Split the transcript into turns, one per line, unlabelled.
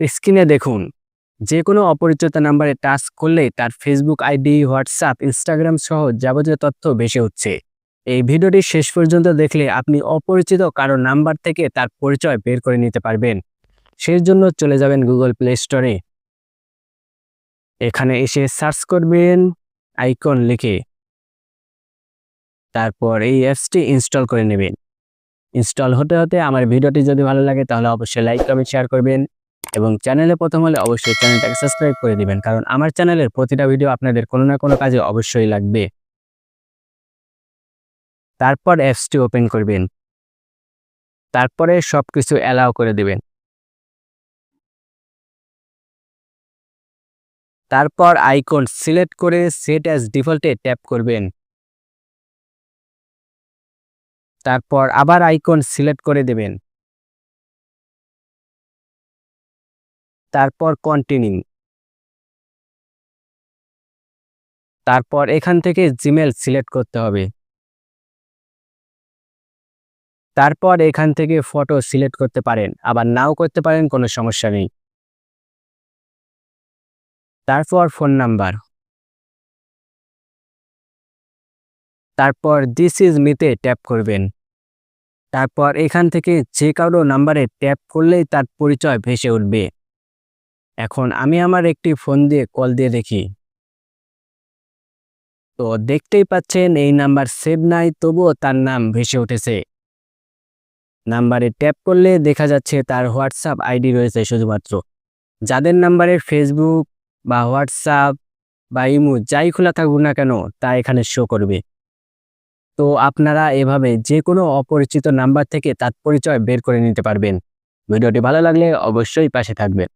স্ক্রিনে দেখুন যে কোনো অপরিচিত নাম্বারে টাচ করলে তার ফেসবুক আইডি হোয়াটসঅ্যাপ ইনস্টাগ্রাম সহ যাবতীয় তথ্য ভেসে উঠছে। এই ভিডিওটি শেষ পর্যন্ত দেখলে আপনি অপরিচিত কারও নাম্বার থেকে তার পরিচয় বের করে নিতে পারবেন। সেই জন্য চলে যাবেন গুগল প্লে স্টোরে এখানে এসে সার্চ করবেন আইকন লিখে। তারপর এই অ্যাপসটি ইনস্টল করে নেবেন। ইনস্টল হতে হতে আমার ভিডিওটি যদি ভালো লাগে তাহলে অবশ্যই লাইক, কমেন্ট, শেয়ার করবেন। এবং চ্যানেলে প্রথম হলে অবশ্যই চ্যানেলটাকে সাবস্ক্রাইব করে দিবেন, কারণ আমার চ্যানেলের প্রতিটা ভিডিও আপনাদের কোনো না কোনো কাজে অবশ্যই লাগবে। তারপর অ্যাপসটি ওপেন করবেন। তারপরে সব কিছু অ্যালাউ করে দিবেন। তারপর আইকন সিলেক্ট করে সেট অ্যাজ ডিফল্টে ট্যাপ করবেন। তারপর আবার আইকন সিলেক্ট করে দেবেন। তারপর কন্টিনিউ তারপর এখান থেকে জিমেল সিলেক্ট করতে হবে। তারপর এখান থেকে ফটো সিলেক্ট করতে পারেন, আবার নাও করতে পারেন, কোনো সমস্যা নেই। তারপর ফোন নাম্বার তারপর দিস ইজ মিতে ট্যাপ করবেন। তারপর এখান থেকে যে কারও নাম্বারে ট্যাপ করলেই তার পরিচয় ভেসে উঠবে। এখন আমি আমার একটি ফোন দিয়ে কল দিয়ে দেখি। তো দেখতেই পাচ্ছেন এই নাম্বার সেভ নাই, তবুও তার নাম ভেসে উঠেছে। নাম্বারে ট্যাপ করলে দেখা যাচ্ছে তার হোয়াটসঅ্যাপ আইডি রয়েছে শুধুমাত্র। যাদের নাম্বারে ফেসবুক বা হোয়াটসঅ্যাপ বা ইমো যাই খোলা থাকুক না কেন, তা এখানে শো করবে। তো আপনারা এভাবে যে কোনো অপরিচিত নাম্বার থেকে তার পরিচয় বের করে নিতে পারবেন। ভিডিওটি ভালো লাগলে অবশ্যই পাশে থাকবেন।